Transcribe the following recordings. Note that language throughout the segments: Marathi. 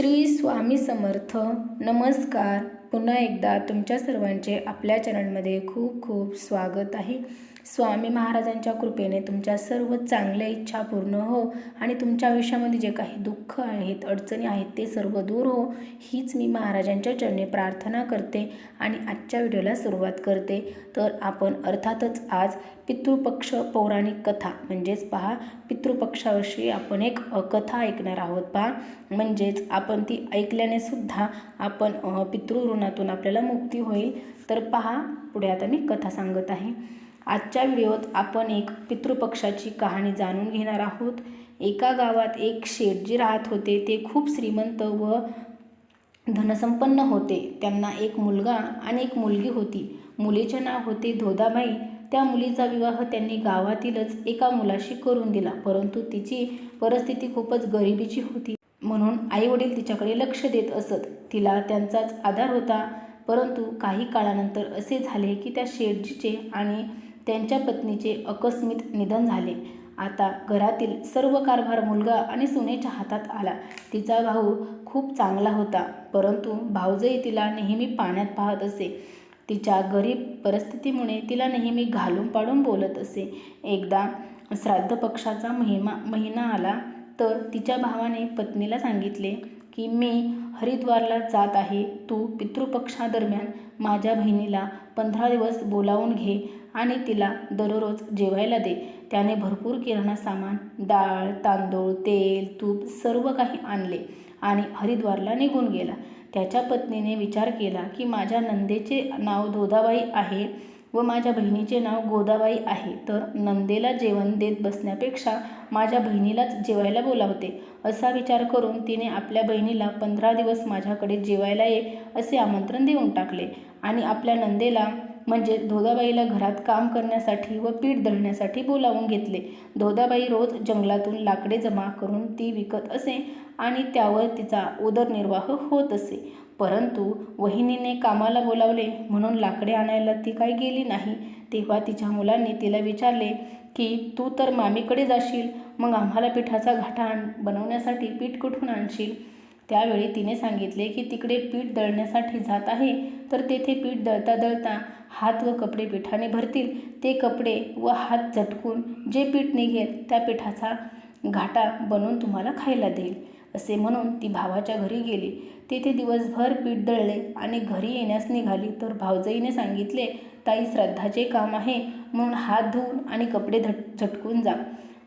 श्री स्वामी समर्थ. नमस्कार. पुन्हा एकदा तुमच्या सर्वांचे आपल्या चॅनलमध्ये खूप खूप स्वागत आहे. स्वामी महाराजांच्या कृपेने तुमच्या सर्व चांगल्या इच्छा पूर्ण हो आणि तुमच्या आयुष्यामध्ये जे काही दुःख आहेत अडचणी आहेत ते सर्व दूर हो. हीच मी महाराजांच्या चरणी प्रार्थना करते आणि आजच्या व्हिडिओला सुरुवात करते. तर आपण अर्थातच आज पितृपक्ष पौराणिक कथा म्हणजेच पहा पितृपक्षाविषयी आपण एक कथा ऐकणार आहोत पहा. म्हणजेच आपण ती ऐकल्याने सुद्धा आपण पितृऋणातून आपल्याला मुक्ती होईल. तर पहा पुढे आता मी कथा सांगत आहे. आजच्या व्हिडिओत आपण एक पितृपक्षाची कहाणी जाणून घेणार आहोत. एका गावात एक शेठजी राहत होते ते खूप श्रीमंत व धनसंपन्न होते. त्यांना एक मुलगा आणि एक मुलगी होती. मुलीचे नाव होते धोदाबाई. त्या मुलीचा विवाह त्यांनी गावातीलच एका मुलाशी करून दिला परंतु तिची परिस्थिती खूपच गरिबीची होती. म्हणून आईवडील तिच्याकडे लक्ष देत असत. तिला त्यांचाच आधार होता परंतु काही काळानंतर असे झाले की त्या शेठजीचे आणि त्यांच्या पत्नीचे अकस्मित निधन झाले. आता घरातील सर्व कारभार मुलगा आणि सुनेच्या हातात आला. तिचा भाऊ खूप चांगला होता परंतु भाऊजही तिला नेहमी पाण्यात पाहत असे. तिच्या गरीब परिस्थितीमुळे तिला नेहमी घालून पाडून बोलत असे. एकदा श्राद्ध पक्षाचा महिमा महिना आला तर तिच्या भावाने पत्नीला सांगितले की मी हरिद्वारला जात आहे. तू पितृपक्षादरम्यान माझ्या बहिणीला पंधरा दिवस बोलावून घे. आणि तिला दररोज जेवायला दे. त्याने भरपूर किराणा सामान डाळ तांदूळ तेल तूप सर्व काही आणले आणि हरिद्वारला निघून गेला. त्याच्या पत्नीने विचार केला की माझ्या नंदेचे नाव धोदाबाई आहे व माझ्या बहिणीचे नाव गोदाबाई आहे. तर नंदेला जेवण देत बसण्यापेक्षा माझ्या बहिणीलाच जेवायला बोलावते असा विचार करून तिने आपल्या बहिणीला पंधरा दिवस माझ्याकडे जेवायला ये असे आमंत्रण देऊन टाकले आणि आपल्या नंदेला म्हणजे धोदाबाईला घरात काम करण्यासाठी व पीठ दळण्यासाठी बोलावून घेतले. धोदाबाई रोज जंगलातून लाकडे जमा करून ती विकत असे आणि त्यावर तिचा उदरनिर्वाह होत असे. परंतु वहिनीने कामाला बोलावले म्हणून लाकडे आणायला ती काही गेली नाही. तेव्हा तिच्या मुलांनी तिला विचारले की तू तर मामीकडे जाशील मग आम्हाला पिठाचा घाटा आण बनवण्यासाठी पीठ कुठून आणशील? त्यावेळी तिने सांगितले की तिकडे पीठ दळण्यासाठी जात आहे तर तेथे पीठ दळता दळता हात व कपडे पिठाने भरतील. ते कपडे व हात झटकून जे पीठ निघेल त्या पिठाचा घाटा बनवून तुम्हाला खायला देईल असे म्हणून ती भावाच्या घरी गेली. तेथे दिवसभर पीठ दळले आणि घरी येण्यास निघाली तर भावजईने सांगितले ताई श्रद्धाचे काम आहे म्हणून हात धुवून आणि कपडे झट झटकून जा.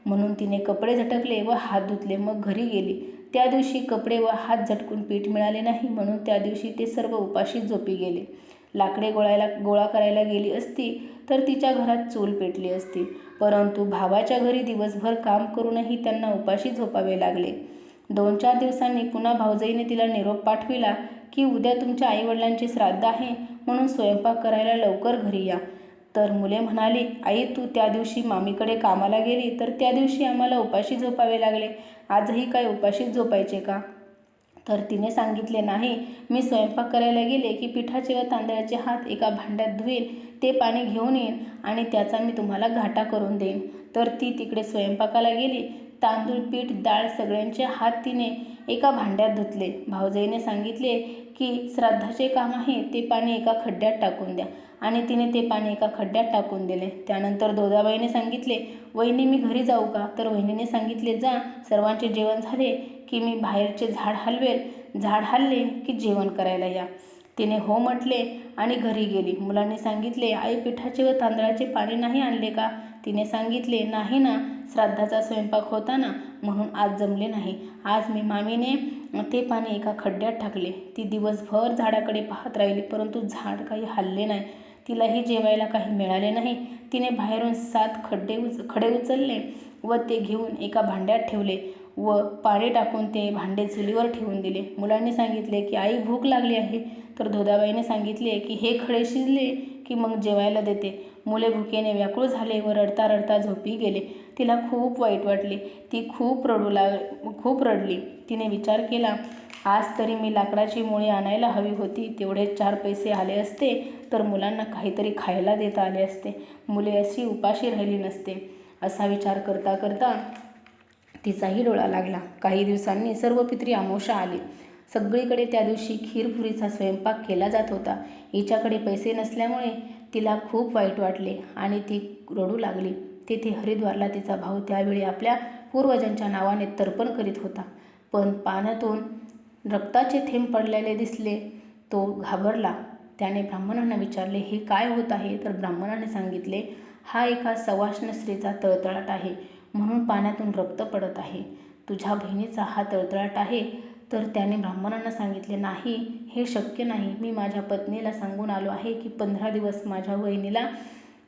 म्हणून तिने कपडे झटकले व हात धुतले. मग घरी गेली. त्या दिवशी कपडे व हात झटकून पीठ मिळाले नाही म्हणून त्या दिवशी ते सर्व उपाशी झोपी गेले. लाकडे गोळायला गोळा करायला गेली असती तर तिच्या घरात चूल पेटली असती. परंतु भावाच्या घरी दिवसभर काम करूनही त्यांना उपाशी झोपावे लागले. दोन चार दिवसांनी पुन्हा भाऊजाईने तिला निरोप पाठविला की उद्या तुमच्या आईवडिलांचे श्राद्ध आहे म्हणून स्वयंपाक करायला लवकर घरी या. तर मुले म्हणाली आई तू त्या दिवशी मामीकडे कामाला गेली तर त्या दिवशी आम्हाला उपाशी झोपावे लागले. आजही काय उपाशीच झोपायचे का? तर तिने सांगितले नाही मी स्वयंपाक करायला गेले की पिठाचे व तांदळाचे हात एका भांड्यात धुईन ते पाणी घेऊन येईन आणि त्याचा मी तुम्हाला घाटा करून देईन. तर ती तिकडे स्वयंपाकाला गेली. तांदूळ पीठ डाळ सगळ्यांचे हात तिने एका भांड्यात धुतले. भाऊजाईने सांगितले की श्राद्धाचे काम आहे ते पाणी एका खड्ड्यात टाकून द्या. आणि तिने ते पाणी एका खड्ड्यात टाकून दिले. त्यानंतर दोदाबाईने सांगितले वहिनी मी घरी जाऊ का? तर वहिनीने सांगितले जा. सर्वांचे जेवण झाले की मी बाहेरचे झाड हलवेल. झाड हलले की जेवण करायला या. तिने हो म्हटले आणि घरी गेली. मुलांनी सांगितले आई पिठाचे व तांदळाचे पाणी नाही आणले का? तिने सांगितले नाही ना श्राद्धाचा स्वयंपाक होता ना म्हणून आज जमले नाही. आज मी मामीने ते पाणी एका खड्ड्यात टाकले. ती दिवसभर झाडाकडे पाहत राहिली परंतु झाड काही हल्ले नाही. तिलाही जेवायला काही मिळाले नाही. तिने बाहेरून सात खड्डे उच खडे उचलले व ते घेऊन एका भांड्यात ठेवले. व पाणी टाकून ते भांडे चुलीवर ठेवून दिले. मुलांनी सांगितले की आई भूक लागली आहे. तर धोदाबाईने सांगितले की हे खडे शिजले की मग जेवायला देते. मुले भुकेने व्याकुळ झाले व रडता रडता झोपी गेले. तिला खूप वाईट वाटले. ती खूप रडू लाग खूप रडली. तिने विचार केला आज तरी मी लाकडाची मुळे आणायला हवी होती. तेवढे चार पैसे आले असते तर मुलांना काहीतरी खायला देता आले असते. मुले अशी उपाशी राहिली नसते. असा विचार करता करता तिचाही डोळा लागला. काही दिवसांनी सर्व पित्री आमोशा आली. सगळीकडे त्या दिवशी खीरपुरीचा स्वयंपाक केला जात होता. हिच्याकडे पैसे नसल्यामुळे तिला खूप वाईट वाटले आणि ती रडू लागली. तेथे हरिद्वारला तिचा भाऊ त्यावेळी आपल्या पूर्वजांच्या नावाने तर्पण करीत होता. पण पाण्यातून रक्ताचे थेंब पडलेले दिसले. तो घाबरला. त्याने ब्राह्मणांना विचारले हे काय होत आहे? तर ब्राह्मणाने सांगितले हा एका सवाष्ण स्त्रीचा तळतळाट आहे. म्हणून पाण्यातून रक्त पडत आहे. तुझ्या बहिणीचा हा तळतळाट आहे. तर त्याने ब्राह्मणांना सांगितले नाही हे शक्य नाही. मी माझ्या पत्नीला सांगून आलो आहे की पंधरा दिवस माझ्या बहिणीला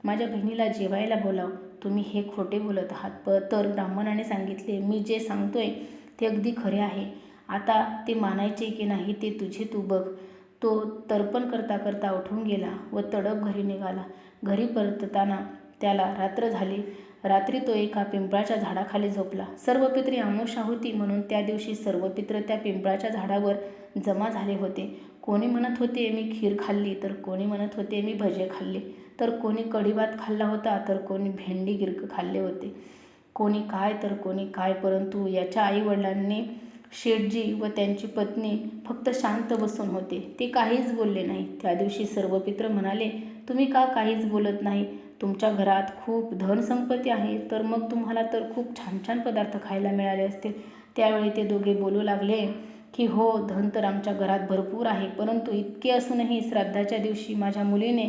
माझ्या बहिणीला जेवायला बोलाव. तुम्ही हे खोटे बोलत आहात. प तर ब्राह्मणाने सांगितले मी जे सांगतोय ते अगदी खरे आहे. आता ते मानायचे की नाही ते तुझे तू बघ. तो तर्पण करता करता उठून गेला व तडप घरी निघाला. घरी परतताना त्याला रात्र झाली. रात्री तो एका पिंपळाच्या झाडाखाली झोपला. सर्व पित्री आमोशा होती म्हणून त्या दिवशी सर्व पित्र त्या पिंपळाच्या झाडावर जमा झाले होते. कोणी म्हणत होते मी खीर खाल्ली. तर कोणी म्हणत होते मी भजे खाल्ले. तर कोणी कढीभात खाल्ला होता तर कोणी भेंडी गिरक खाल्ले होते. कोणी काय तर कोणी काय परंतु याच्या आईवडिलांनी शेठजी व त्यांची पत्नी फक्त शांत बसून होते. ते काहीच बोलले नाही त्या दिवशी सर्व पित्र म्हणाले तुम्ही का काहीच बोलत नाही? तुमच्या घरात खूप धनसंपत्ती आहे तर मग तुम्हाला तर खूप छान छान पदार्थ खायला मिळाले असतील. त्यावेळी ते दोघे बोलू लागले की हो धन तर आमच्या घरात भरपूर आहे परंतु इतके असूनही श्राद्धाच्या दिवशी माझ्या मुलीने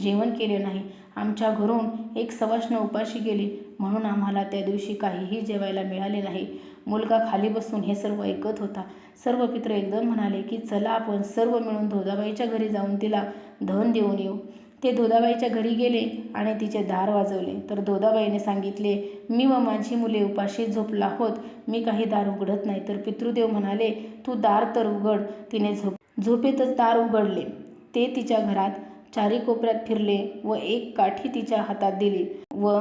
जेवण केले नाही. आमच्या घरून एक सवाष्ण उपाशी गेली म्हणून आम्हाला त्या दिवशी काहीही जेवायला मिळाले नाही. मुलगा खाली बसून हे सर्व ऐकत होता. सर्व पित्र एकदम म्हणाले की चला आपण सर्व मिळून धोदाबाईच्या घरी जाऊन तिला धन देऊन येऊ. ते धोदाबाईच्या घरी गेले आणि तिचे दार वाजवले. तर धोदाबाईने सांगितले मी व माझी मुले उपाशी झोपला आहोत मी काही दार उघडत नाही. तर पितृदेव म्हणाले तू दार तर उघड. तिने झोप झोपेतच दार उघडले. ते तिच्या घरात चारी कोपऱ्यात फिरले व एक काठी तिच्या हातात दिली व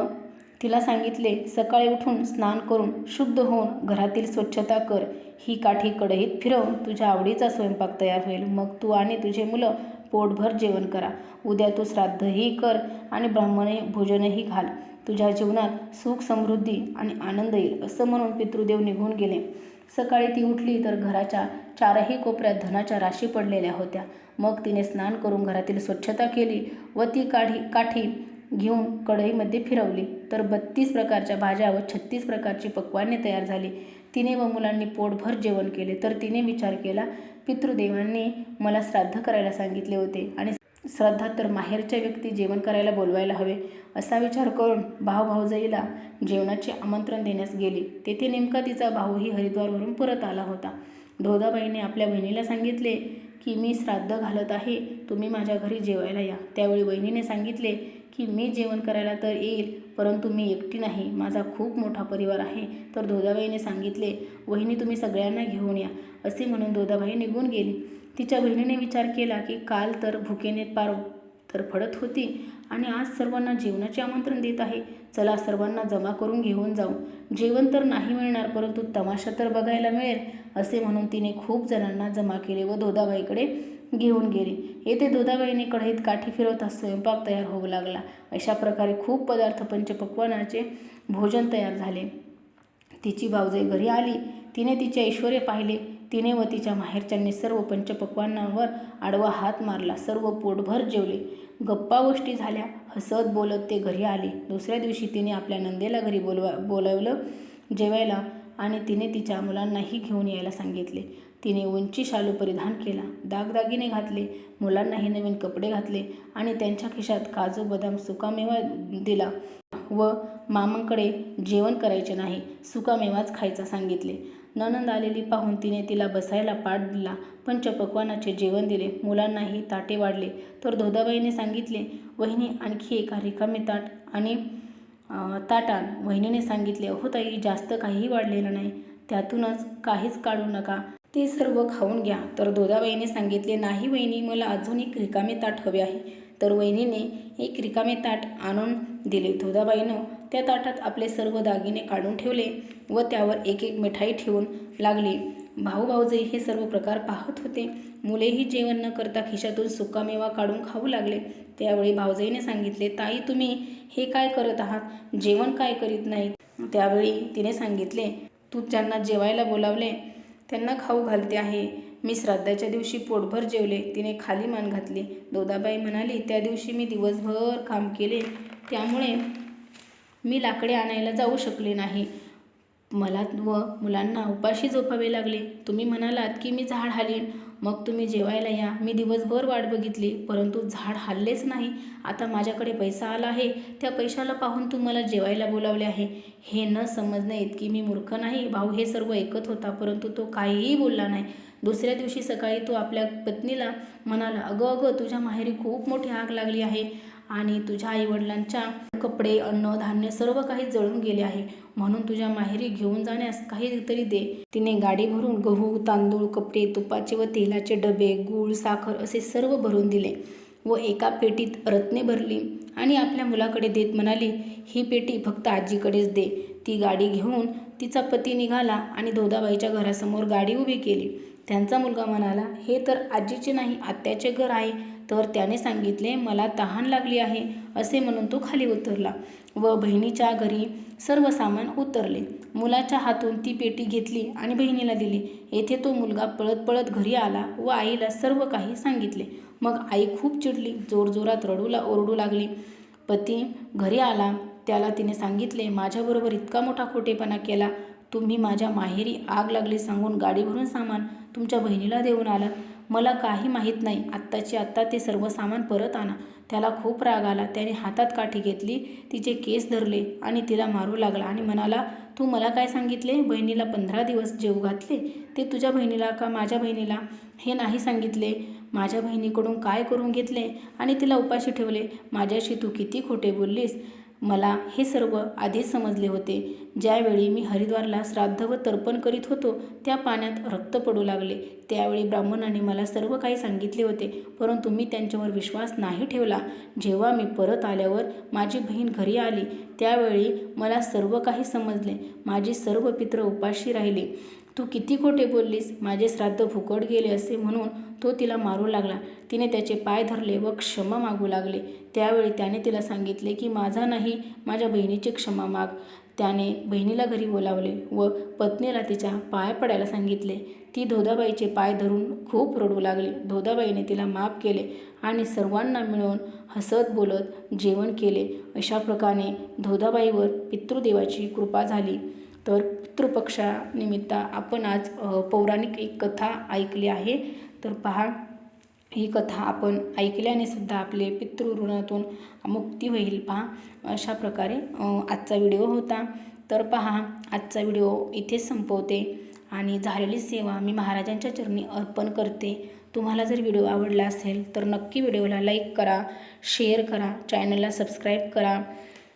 तिला सांगितले सकाळी उठून स्नान करून शुद्ध होऊन घरातील स्वच्छता कर. ही काठी कढईत फिरवून तुझ्या आवडीचा स्वयंपाक तयार होईल. मग तू आणि तुझे मुलं पोटभर जेवण करा. उद्या तू श्राद्धही कर आणि ब्राह्मणे भोजनही घाल. तुझ्या जीवनात सुख समृद्धी आणि आनंद येईल असं म्हणून पितृदेव निघून गेले. सकाळी ती उठली तर घराच्या चारही कोपऱ्यात धनाच्या राशी पडलेल्या होत्या. मग तिने स्नान करून घरातील स्वच्छता केली व ती काढी काठी घेऊन कढईमध्ये फिरवली. तर बत्तीस प्रकारच्या भाज्या व छत्तीस प्रकारची पक्वाने तयार झाली. तिने व मुलांनी पोटभर जेवण केले. तर तिने विचार केला पितृदेवांनी मला श्राद्ध करायला सांगितले होते आणि श्राद्धात तर माहेरच्या व्यक्ती जेवण करायला बोलवायला हवे असा विचार करून भाऊ भाऊजाईला जेवणाचे आमंत्रण देण्यास गेली. तेथे नेमका तिचा भाऊही हरिद्वारवरून परत आला होता. धोदाबाईने आपल्या बहिणीला सांगितले की मी श्राद्ध घालत आहे तुम्ही माझ्या घरी जेवायला या. त्यावेळी बहिणीने सांगितले की मी जेवण करायला तर येईल परंतु मी एकटी नाही माझा खूप मोठा परिवार आहे. तर दोदाबाईने सांगितले वहिनी तुम्ही सगळ्यांना घेऊन या. असे म्हणून दोदाबाई निघून गेली. तिच्या बहिणीने विचार केला की काल तर भुकेने पार तरफडत होती आणि आज सर्वांना जेवणाचे आमंत्रण देत आहे. चला सर्वांना जमा करून घेऊन जाऊ. जेवण तर नाही मिळणार परंतु तमाशा तर बघायला मिळेल असे म्हणून तिने खूप जणांना जमा केले व दोदाबाईकडे घेऊन गेले. येथे दुधाबाईने कढईत काठी फिरवता स्वयंपाक तयार होऊ लागला. अशा प्रकारे खूप पदार्थ पंचपक्वानाचे भोजन तयार झाले. तिची भावजाई घरी आली. तिने तिचे ऐश्वर्य पाहिले. तिने व तिच्या माहेरच्यांनी सर्व पंचपक्वानांवर आडवा हात मारला. सर्व पोटभर जेवले. गप्पा गोष्टी झाल्या. हसत बोलत ते घरी आले. दुसऱ्या दिवशी तिने आपल्या नंदेला घरी बोलवा बोलावलं. जेवायला आणि तिने तिच्या मुलांनाही घेऊन यायला सांगितले. तिने उंची शालू परिधान केला दागदागिने घातले मुलांनाही नवीन कपडे घातले आणि त्यांच्या खिशात काजू बदाम सुकामेवा दिला व मामांकडे जेवण करायचे नाही सुकामेवाच खायचा सांगितले. ननंद आलेली पाहून तिने तिला बसायला पाठ दिला पंचपक्वानाचे जेवण दिले मुलांनाही ताटे वाढले. तर धोदाबाईने सांगितले वहिनी आणखी एका रिकामे ताट आणि ताटान वहिनीने सांगितले हो ताई जास्त काहीही वाढलेलं नाही. त्यातूनच काहीच काढू नका. ते सर्व खाऊन घ्या. तर दोदाबाईने सांगितले नाही वहिनी मला अजून एक रिकामे ताट हवे आहे. तर वहिनीने एक रिकामे ताट आणून दिले. धोदाबाईनं त्या ताटात आपले सर्व दागिने काढून ठेवले व त्यावर एक एक मिठाई ठेवून लागली. भाऊ भाऊजाई हे सर्व प्रकार पाहत होते. मुलेही जेवण न करता खिशातून सुकामेवा काढून खाऊ लागले. त्यावेळी भाऊजाईने सांगितले ताई तुम्ही हे काय करत आहात? जेवण काय करीत नाहीत? त्यावेळी तिने सांगितले तू ज्यांना जेवायला बोलावले. त्यांना खाऊ घालते आहे. मी श्राद्धाच्या दिवशी पोटभर जेवले. तिने खाली मान घातली. दोदाबाई म्हणाली त्या दिवशी मी दिवसभर काम केले. त्यामुळे मी लाकडे आणायला जाऊ शकले नाही. मला व मुलांना उपाशी झोपावे लागले. तुम्ही म्हणालात की मी झाड हालीन. मग तुम्ही जेवायला या. मी दिवसभर वाट बघितली परंतु झाड हल्लेच नाही. आता माझ्याकडे पैसा आला आहे. त्या पैशाला पाहून तू मला जेवायला बोलावले आहे. हे न समजणे इतकी मी मूर्ख नाही. भाऊ हे सर्व ऐकत होता परंतु तो काहीही बोलला नाही. दुसऱ्या दिवशी सकाळी तो आपल्या पत्नीला म्हणाला अगं अगं तुझ्या माहेरी खूप मोठी आग लागली आहे. आणि तुझ्या आईवडिलांच्या कपडे अन्न धान्य सर्व काही जळून गेले आहे. म्हणून तुझ्या माहेरी घेऊन जाण्यास काहीतरी दे. तिने गाडी भरून गहू तांदूळ कपडे तुपाचे व तेलाचे डबे गूळ साखर असे सर्व भरून दिले व एका पेटीत रत्ने भरली आणि आपल्या मुलाकडे देत म्हणाली ही पेटी फक्त आजीकडेच दे ती गाडी घेऊन तिचा पती निघाला आणि धोदाबाईच्या घरासमोर गाडी उभी केली. त्यांचा मुलगा म्हणाला हे तर आजीचे नाही आत्याचे घर आहे. तर त्याने सांगितले मला तहान लागली आहे असे म्हणून तो खाली उतरला व बहिणीच्या घरी सर्व सामान उतरले. मुलाच्या हातून ती पेटी घेतली आणि बहिणीला दिली. येथे तो मुलगा पळत पळत घरी आला व आईला सर्व काही सांगितले. मग आई खूप चिडली जोरजोरात रडूला ओरडू लागली. पती घरी आला त्याला तिने सांगितले माझ्याबरोबर इतका मोठा खोटेपणा केला. तुम्ही माझ्या माहेरी आग लागली सांगून गाडी भरून सामान तुमच्या बहिणीला देऊन आला. मला काही माहीत नाही. आत्ताची आत्ता ते सर्व सामान परत आणा. त्याला खूप राग आला. त्याने हातात काठी घेतली. तिचे केस धरले आणि तिला मारू लागला आणि म्हणाला तू मला काय सांगितले? बहिणीला पंधरा दिवस जेव घातले? ते तुझ्या बहिणीला का माझ्या बहिणीला? हे नाही सांगितले. माझ्या बहिणीकडून काय करून घेतले? आणि तिला उपाशी ठेवले. माझ्याशी तू किती खोटे बोललीस? मला हे सर्व आधीच समजले होते. ज्यावेळी मी हरिद्वारला श्राद्ध व तर्पण करीत होतो त्या पाण्यात रक्त पडू लागले. त्यावेळी ब्राह्मणाने मला सर्व काही सांगितले होते परंतु मी त्यांच्यावर विश्वास नाही ठेवला. जेव्हा मी परत आल्यावर माझी बहीण घरी आली त्यावेळी मला सर्व काही समजले. माझी सर्व पित्र उपाशी राहिली. तू किती खोटे बोललीस? माझे श्राद्ध फुकट गेले असे म्हणून तो तिला मारू लागला. तिने त्याचे पाय धरले व क्षमा मागू लागले. त्यावेळी त्याने तिला सांगितले की माझा नाही माझ्या बहिणीची क्षमा माग. त्याने बहिणीला घरी बोलावले व पत्नीला तिच्या पाय पडायला सांगितले. ती धोदाबाईचे पाय धरून खूप रडू लागली. धोदाबाईने तिला माफ केले आणि सर्वांना मिळून हसत बोलत जेवण केले. अशा प्रकारे धोदाबाईवर पितृदेवाची कृपा झाली. तर पितृपक्षानिमित्त आपण आज पौराणिक एक कथा ऐकली आहे. तर पहा ही कथा आपण ऐकल्याने सुद्धा आपले पितृऋणातून मुक्ती होईल. पहा अशा प्रकारे आजचा व्हिडिओ होता. तर पहा आजचा व्हिडिओ इथेच संपवते. आणि झालेली सेवा मी महाराजांच्या चरणी अर्पण करते. तुम्हाला जर व्हिडिओ आवडला असेल तर नक्की व्हिडिओला लाईक करा शेअर करा चॅनलला सबस्क्राईब करा.